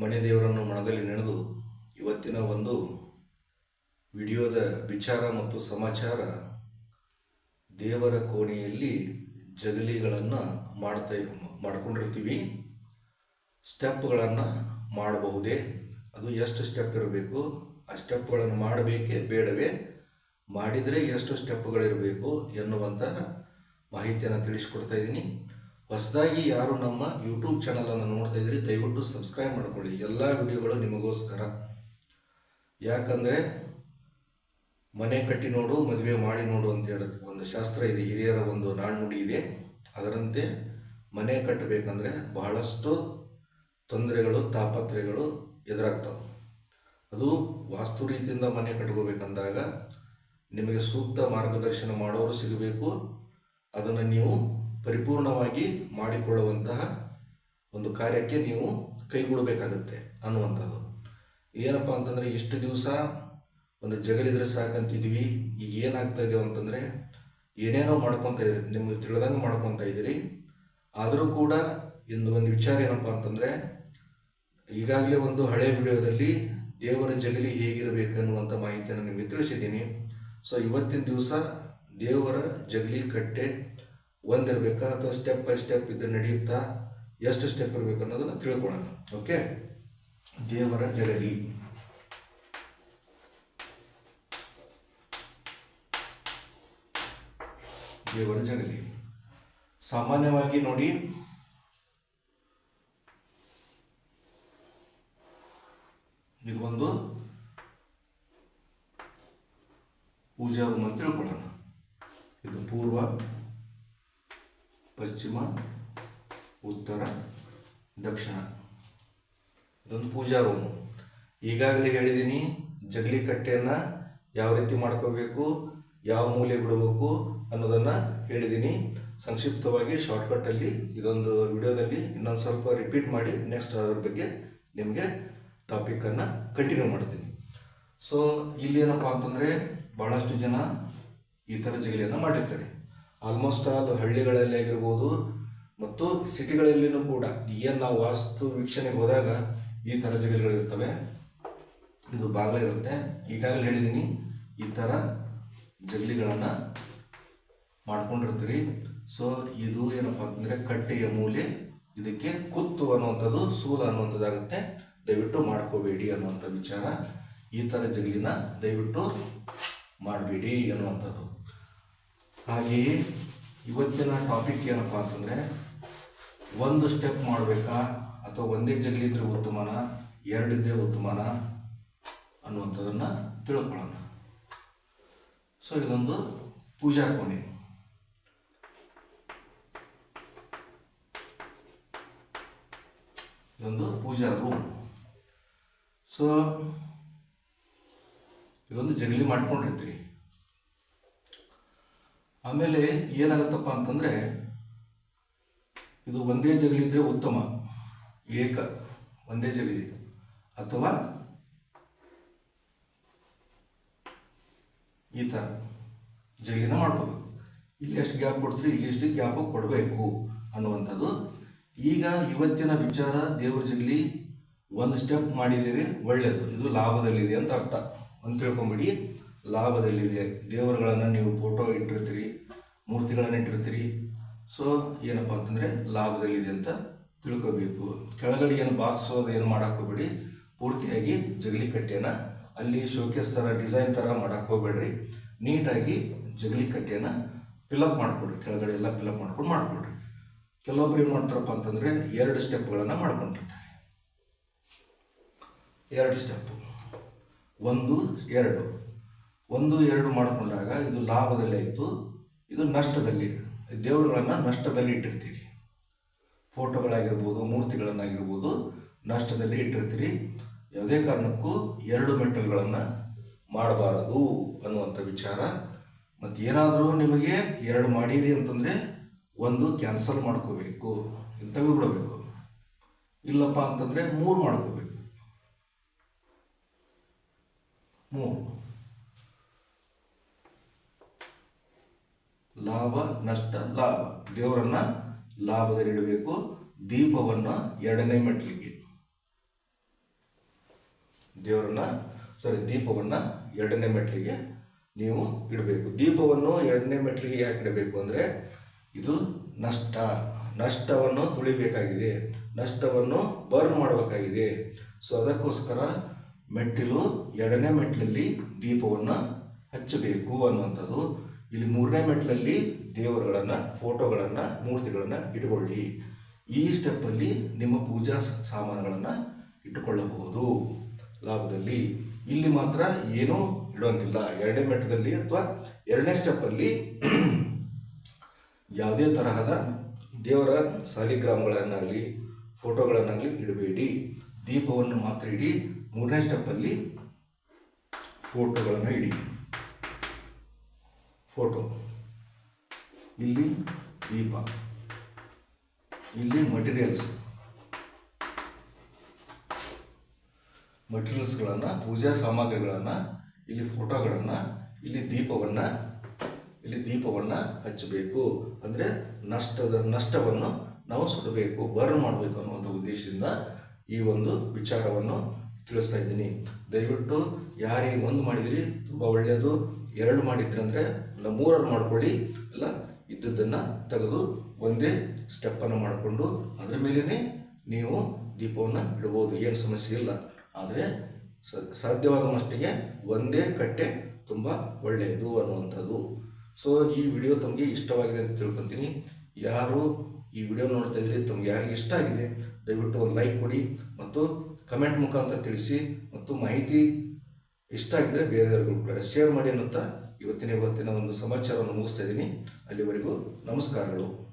ಮನೆ ದೇವರನ್ನು ಮನದಲ್ಲಿ ನೆನೆದು ಇವತ್ತಿನ ಒಂದು ವಿಡಿಯೋದ ವಿಚಾರ ಮತ್ತು ಸಮಾಚಾರ ದೇವರ ಕೋಣೆಯಲ್ಲಿ ಜಗಲಿಗಳನ್ನು ಮಾಡ್ತಾ ಮಾಡ್ಕೊಂಡಿರ್ತೀವಿ. ಸ್ಟೆಪ್ಗಳನ್ನು ಮಾಡಬಹುದೇ? ಅದು ಎಷ್ಟು ಸ್ಟೆಪ್ ಇರಬೇಕು? ಆ ಸ್ಟೆಪ್ಗಳನ್ನು ಮಾಡಬೇಕೇ ಬೇಡವೇ? ಮಾಡಿದರೆ ಎಷ್ಟು ಸ್ಟೆಪ್ಗಳಿರಬೇಕು ಎನ್ನುವಂತಹ ಮಾಹಿತಿಯನ್ನು ತಿಳಿಸ್ಕೊಡ್ತಾ ಇದ್ದೀನಿ. ಹೊಸದಾಗಿ ಯಾರು ನಮ್ಮ ಯೂಟ್ಯೂಬ್ ಚಾನಲನ್ನು ನೋಡ್ತಾ ಇದ್ದೀರಿ ದಯವಿಟ್ಟು ಸಬ್ಸ್ಕ್ರೈಬ್ ಮಾಡ್ಕೊಳ್ಳಿ. ಎಲ್ಲ ವಿಡಿಯೋಗಳು ನಿಮಗೋಸ್ಕರ. ಯಾಕಂದರೆ ಮನೆ ಕಟ್ಟಿ ನೋಡು, ಮದುವೆ ಮಾಡಿ ನೋಡು ಅಂತ ಹೇಳೋದು ಒಂದು ಶಾಸ್ತ್ರ ಇದೆ. ಹಿರಿಯರ ಒಂದು ನಾಣ್ಣುಡಿ ಇದೆ. ಅದರಂತೆ ಮನೆ ಕಟ್ಟಬೇಕಂದ್ರೆ ಬಹಳಷ್ಟು ತೊಂದರೆಗಳು ತಾಪತ್ರೆಗಳು ಎದುರಾಗ್ತವೆ. ಅದು ವಾಸ್ತು ರೀತಿಯಿಂದ ಮನೆ ಕಟ್ಕೋಬೇಕಂದಾಗ ನಿಮಗೆ ಸೂಕ್ತ ಮಾರ್ಗದರ್ಶನ ಮಾಡೋರು ಸಿಗಬೇಕು. ಅದನ್ನು ನೀವು ಪರಿಪೂರ್ಣವಾಗಿ ಮಾಡಿಕೊಳ್ಳುವಂತಹ ಒಂದು ಕಾರ್ಯಕ್ಕೆ ನೀವು ಕೈಗೂಡಬೇಕಾಗತ್ತೆ ಅನ್ನುವಂಥದ್ದು. ಏನಪ್ಪ ಅಂತಂದರೆ ಇಷ್ಟು ದಿವಸ ಒಂದು ಜಗಲಿದ್ರೆ ಸಾಕಂತಿದ್ವಿ ಈಗ ಏನಾಗ್ತಾ ಇದೆಯೋ ಅಂತಂದರೆ ಏನೇನೋ ಮಾಡ್ಕೊತಾ ಇದ್ದೀರಿ, ನಿಮಗೆ ತಿಳಿದಂಗೆ ಮಾಡ್ಕೊತಾ ಇದ್ದೀರಿ. ಆದರೂ ಕೂಡ ಇಂದು ಒಂದು ವಿಚಾರ ಏನಪ್ಪ ಅಂತಂದರೆ ಈಗಾಗಲೇ ಒಂದು ಹಳೆ ವಿಡಿಯೋದಲ್ಲಿ ದೇವರ ಜಗಲಿ ಹೇಗಿರಬೇಕು ಅನ್ನುವಂಥ ಮಾಹಿತಿಯನ್ನು ನಿಮಗೆ ತಿಳಿಸಿದ್ದೀನಿ. ಸೊ, ಇವತ್ತಿನ ದಿವಸ ದೇವರ ಜಗಲಿ ಕಟ್ಟೆ ಒಂದಿರಬೇಕಾ ಅಥವಾ ಸ್ಟೆಪ್ ಬೈ ಸ್ಟೆಪ್ ಇದು ನಡೆಯುತ್ತಾ, ಎಷ್ಟು ಸ್ಟೆಪ್ ಇರಬೇಕು ಅನ್ನೋದನ್ನು ತಿಳ್ಕೊಳ್ಳೋಣ. ಓಕೆ ದೇವರ ಜಗಲಿ ದೇವರ ಜಗಲಿ ಸಾಮಾನ್ಯವಾಗಿ ನೋಡಿ. ಇದೊಂದು ಪೂಜಾ ರೂಮ್ ಅಂತ ತಿಳ್ಕೊಳ್ಳೋಣ. ಇದು ಪೂರ್ವ. ಪಶ್ಚಿಮ, ಉತ್ತರ, ದಕ್ಷಿಣ. ಇದೊಂದು ಪೂಜಾ ರೂಮು ಈಗಾಗಲೇ ಹೇಳಿದ್ದೀನಿ ಜಗಲಿ ಕಟ್ಟೆಯನ್ನು ಯಾವ ರೀತಿ ಮಾಡ್ಕೋಬೇಕು, ಯಾವ ಮೂಲೆ ಬಿಡಬೇಕು ಅನ್ನೋದನ್ನು ಹೇಳಿದ್ದೀನಿ ಸಂಕ್ಷಿಪ್ತವಾಗಿ ಶಾರ್ಟ್ಕಟ್ಟಲ್ಲಿ ಇದೊಂದು ವಿಡಿಯೋದಲ್ಲಿ ಇನ್ನೊಂದು ಸ್ವಲ್ಪ ರಿಪೀಟ್ ಮಾಡಿ ನೆಕ್ಸ್ಟ್ ಅದರ ಬಗ್ಗೆ ನಿಮಗೆ ಟಾಪಿಕನ್ನು ಕಂಟಿನ್ಯೂ ಮಾಡ್ತೀನಿ. ಸೊ ಇಲ್ಲಿ ಏನಪ್ಪ ಅಂತಂದರೆ ಭಾಳಷ್ಟು ಜನ ಈ ಥರ ಜಗಲಿಯನ್ನು ಮಾಡಿರ್ತಾರೆ. ಆಲ್ಮೋಸ್ಟ್ ಆಲ್ ಹಳ್ಳಿಗಳಲ್ಲಿ ಆಗಿರ್ಬೋದು ಮತ್ತು ಸಿಟಿಗಳಲ್ಲಿನೂ ಕೂಡ ಏನು ನಾವು ವಾಸ್ತು ವೀಕ್ಷಣೆಗೆ ಹೋದಾಗ ಈ ಥರ ಜಗಲಿಗಳಿರ್ತವೆ ಇದು ಬಾಗಿಲ ಇರುತ್ತೆ. ಈಗಾಗಲೇ ಹೇಳಿದ್ದೀನಿ ಈ ಥರ ಜಗಲಿಗಳನ್ನು ಮಾಡ್ಕೊಂಡಿರ್ತೀರಿ. ಸೊ ಇದು ಏನಪ್ಪ ಅಂತಂದರೆ ಕಟ್ಟೆಯ ಮೂಲೆ, ಇದಕ್ಕೆ ಕುತ್ತು ಅನ್ನುವಂಥದ್ದು, ಸೂಲ ಅನ್ನುವಂಥದ್ದಾಗುತ್ತೆ. ದಯವಿಟ್ಟು ಮಾಡ್ಕೋಬೇಡಿ ಅನ್ನುವಂಥ ವಿಚಾರ. ಈ ಥರ ಜಗಲಿನ ದಯವಿಟ್ಟು ಮಾಡಬೇಡಿ ಅನ್ನುವಂಥದ್ದು. ಹಾಗೆಯೇ ಇವತ್ತಿನ ಟಾಪಿಕ್ ಏನಪ್ಪ ಅಂತಂದರೆ, ಒಂದು ಸ್ಟೆಪ್ ಮಾಡಬೇಕಾ ಅಥವಾ ಒಂದೇ ಜಗಲಿದ್ರೆ ಉತ್ತಮನ ಎರಡಿದ್ರೆ ಉತ್ತಮನ ಅನ್ನುವಂಥದ್ದನ್ನು ತಿಳ್ಕೊಳ್ಳೋಣ. ಸೊ ಇದೊಂದು ಪೂಜಾ ಕೋಣೆ. ಇದೊಂದು ಪೂಜಾ ರೂಮ್ ಸೊ ಇದೊಂದು ಜಗಲಿ ಮಾಡ್ಕೊಂಡಿರ್ತೀರಿ. ಆಮೇಲೆ ಏನಾಗುತ್ತಪ್ಪ ಅಂತಂದರೆ ಇದು ಒಂದೇ ಜಗಳಿದ್ರೆ ಉತ್ತಮ, ಏಕ, ಒಂದೇ ಜಗಲಿ, ಅಥವಾ ಈ ಥರ ಜಗಿನ ಮಾಡ್ಕೋಬೇಕು ಇಲ್ಲಿ ಎಷ್ಟು ಗ್ಯಾಪ್ ಕೊಡ್ತೀರಿ, ಇಲ್ಲಿ ಎಷ್ಟು ಗ್ಯಾಪು ಕೊಡಬೇಕು ಅನ್ನುವಂಥದ್ದು. ಈಗ ಇವತ್ತಿನ ವಿಚಾರ, ದೇವ್ರ ಜಗಲಿ ಒಂದು ಸ್ಟೆಪ್ ಮಾಡಿದ್ದೀರಿ ಒಳ್ಳೆಯದು ಇದು ಲಾಭದಲ್ಲಿದೆ ಅಂತ ಅರ್ಥ. ಅಂತ ತಿಳ್ಕೊಂಬಿಡಿ. ಲಾಭದಲ್ಲಿದೆ. ದೇವರುಗಳನ್ನು ನೀವು ಫೋಟೋ ಇಟ್ಟಿರ್ತೀರಿ, ಮೂರ್ತಿಗಳನ್ನು ಇಟ್ಟಿರ್ತೀರಿ. ಸೊ ಏನಪ್ಪ ಅಂತಂದರೆ ಲಾಭದಲ್ಲಿದೆ ಅಂತ ತಿಳ್ಕೋಬೇಕು. ಕೆಳಗಡೆ ಏನು ಬಾಕ್ಸ್ ಅದು ಏನು ಹೋಗ್ಬೇಡಿ. ಪೂರ್ತಿಯಾಗಿ ಜಗಲಿ ಕಟ್ಟೆನ ಅಲ್ಲಿ ಶೋಕೇಸ್ ಥರ ಡಿಸೈನ್ ಥರ ಮಾಡಕ್ಕೆ ಹೋಗ್ಬೇಡ್ರಿ. ನೀಟಾಗಿ ಜಗಲಿ ಕಟ್ಟೆನ ಫಿಲಪ್ ಮಾಡಿಕೊಡ್ರಿ. ಕೆಳಗಡೆ ಎಲ್ಲ ಫಿಲಪ್ ಮಾಡ್ಕೊಂಡು ಮಾಡಿಕೊಡ್ರಿ. ಕೆಲವೊಬ್ರು ಏನು ಮಾಡ್ತಾರಪ್ಪ ಅಂತಂದರೆ ಎರಡು ಸ್ಟೆಪ್ಗಳನ್ನು ಮಾಡ್ಕೊಂಡಿರ್ತಾರೆ ಎರಡು ಸ್ಟೆಪ್ಪು ಒಂದು, ಎರಡು. ಒಂದು, ಎರಡು ಮಾಡಿಕೊಂಡಾಗ ಇದು ಲಾಭದಲ್ಲಿ ಇತ್ತು, ಇದು ನಷ್ಟದಲ್ಲಿ ದೇವರುಗಳನ್ನು ನಷ್ಟದಲ್ಲಿ ಇಟ್ಟಿರ್ತೀರಿ. ಫೋಟೋಗಳಾಗಿರ್ಬೋದು, ಮೂರ್ತಿಗಳನ್ನಾಗಿರ್ಬೋದು ನಷ್ಟದಲ್ಲಿ ಇಟ್ಟಿರ್ತೀರಿ. ಯಾವುದೇ ಕಾರಣಕ್ಕೂ ಎರಡು ಮೆಟ್ಟಲುಗಳನ್ನು ಮಾಡಬಾರದು ಅನ್ನುವಂಥ ವಿಚಾರ. ಮತ್ತು ಏನಾದರೂ ನಿಮಗೆ ಎರಡು ಮಾಡೀರಿ ಅಂತಂದರೆ ಒಂದು ಕ್ಯಾನ್ಸಲ್ ಮಾಡ್ಕೋಬೇಕು ತೆಗೆದುಬಿಡಬೇಕು. ಇಲ್ಲಪ್ಪ ಅಂತಂದರೆ ಮೂರು ಮಾಡ್ಕೋಬೇಕು. ಮೂರು. ಲಾಭ, ನಷ್ಟ, ಲಾಭ. ದೇವರನ್ನ ಲಾಭದಲ್ಲಿ ಇಡಬೇಕು ದೀಪವನ್ನು ಎರಡನೇ ಮೆಟ್ಲಿಗೆ ದೇವರನ್ನ ಸಾರಿ ದೀಪವನ್ನು ಎರಡನೇ ಮೆಟ್ಟಲಿಗೆ ನೀವು ಇಡಬೇಕು. ದೀಪವನ್ನು ಎರಡನೇ ಮೆಟ್ಟಲಿಗೆ ಯಾಕೆ ಇಡಬೇಕು ಅಂದರೆ, ಇದು ನಷ್ಟ. ನಷ್ಟವನ್ನು ತುಳಿಬೇಕಾಗಿದೆ. ನಷ್ಟವನ್ನು ಬರ್ನ್ ಮಾಡಬೇಕಾಗಿದೆ. ಸೊ ಅದಕ್ಕೋಸ್ಕರ ಮೆಟ್ಟಿಲು ಎರಡನೇ ಮೆಟ್ಟಲಲ್ಲಿ ದೀಪವನ್ನು ಹಚ್ಚಬೇಕು ಅನ್ನುವಂಥದ್ದು ಇಲ್ಲಿ ಮೂರನೇ ಮೆಟ್ಲಲ್ಲಿ ದೇವರುಗಳನ್ನು, ಫೋಟೋಗಳನ್ನು, ಮೂರ್ತಿಗಳನ್ನು ಇಟ್ಕೊಳ್ಳಿ. ಈ ಸ್ಟೆಪ್ಪಲ್ಲಿ ನಿಮ್ಮ ಪೂಜಾ ಸಾಮಾನುಗಳನ್ನು ಇಟ್ಟುಕೊಳ್ಳಬಹುದು ಲಾಭದಲ್ಲಿ. ಇಲ್ಲಿ ಮಾತ್ರ ಏನೂ ಇಡೋಂಗಿಲ್ಲ. ಎರಡನೇ ಮೆಟ್ಟದಲ್ಲಿ ಅಥವಾ ಎರಡನೇ ಸ್ಟೆಪ್ಪಲ್ಲಿ ಯಾವುದೇ ತರಹದ ದೇವರ ಸಾಲಿಗ್ರಾಮ್ಗಳನ್ನಾಗಲಿ ಫೋಟೋಗಳನ್ನಾಗಲಿ ಇಡಬೇಡಿ. ದೀಪವನ್ನು ಮಾತ್ರ ಇಡಿ. ಮೂರನೇ ಸ್ಟೆಪ್ಪಲ್ಲಿ ಫೋಟೋಗಳನ್ನು ಇಡಿ. ಫೋಟೋ ಇಲ್ಲಿ ದೀಪ. ಇಲ್ಲಿ ಮಟೀರಿಯಲ್ಸ್ ಮಟೀರಿಯಲ್ಸ್ಗಳನ್ನು ಪೂಜಾ ಸಾಮಗ್ರಿಗಳನ್ನು, ಇಲ್ಲಿ ಫೋಟೋಗಳನ್ನು ಇಲ್ಲಿ ದೀಪವನ್ನು ಇಲ್ಲಿ ದೀಪವನ್ನು ಹಚ್ಚಬೇಕು. ಅಂದರೆ ನಷ್ಟದ, ನಷ್ಟವನ್ನು ನಾವು ಸುಡಬೇಕು ಬರ್ನ್ ಮಾಡಬೇಕು ಅನ್ನುವಂಥ ಉದ್ದೇಶದಿಂದ ಈ ಒಂದು ವಿಚಾರವನ್ನು ತಿಳಿಸ್ತಾ ಇದ್ದೀನಿ. ದಯವಿಟ್ಟು ಯಾರಿಗೆ ಒಂದು ಮಾಡಿದಿರಿ, ತುಂಬ ಒಳ್ಳೆಯದು ಎರಡು ಮಾಡಿದ್ರೆ ಅಂದರೆ ಅಲ್ಲ, ಮೂರನ್ನು ಮಾಡ್ಕೊಳ್ಳಿ, ಅಲ್ಲ, ಇದ್ದದ್ದನ್ನು ತೆಗೆದು ಒಂದೇ ಸ್ಟೆಪ್ಪನ್ನು ಮಾಡಿಕೊಂಡು ಅದರ ಮೇಲೇ ನೀವು ದೀಪವನ್ನು ಇಡ್ಬೋದು ಏನು ಸಮಸ್ಯೆ ಇಲ್ಲ. ಆದರೆ ಸಾಧ್ಯವಾದ ಮಟ್ಟಿಗೆ ಒಂದೇ ಕಟ್ಟೆ ತುಂಬ ಒಳ್ಳೆಯದು ಅನ್ನುವಂಥದ್ದು. ಸೊ ಈ ವಿಡಿಯೋ ತಮಗೆ ಇಷ್ಟವಾಗಿದೆ ಅಂತ ತಿಳ್ಕೊತೀನಿ. ಯಾರು ಈ ವಿಡಿಯೋ ನೋಡ್ತಾ ಇದ್ರೆ ತಮಗೆ ಯಾರಿಗೆ ಇಷ್ಟ ಆಗಿದೆ, ದಯವಿಟ್ಟು ಒಂದು ಲೈಕ್ ಕೊಡಿ ಮತ್ತು ಕಮೆಂಟ್ ಮುಖಾಂತರ ತಿಳಿಸಿ ಮತ್ತು ಮಾಹಿತಿ ಇಷ್ಟ ಆಗಿದ್ರೆ ಬೇರೆಯವ್ರಿಗೂ ಕೂಡ ಶೇರ್ ಮಾಡಿ ಅನ್ನುತ್ತಾ ಇವತ್ತಿನ ಇವತ್ತಿನ ಒಂದು ಸಮಾಚಾರವನ್ನು ಮುಗಿಸ್ತಾ ಇದ್ದೀನಿ. ಅಲ್ಲಿವರೆಗೂ ನಮಸ್ಕಾರಗಳು.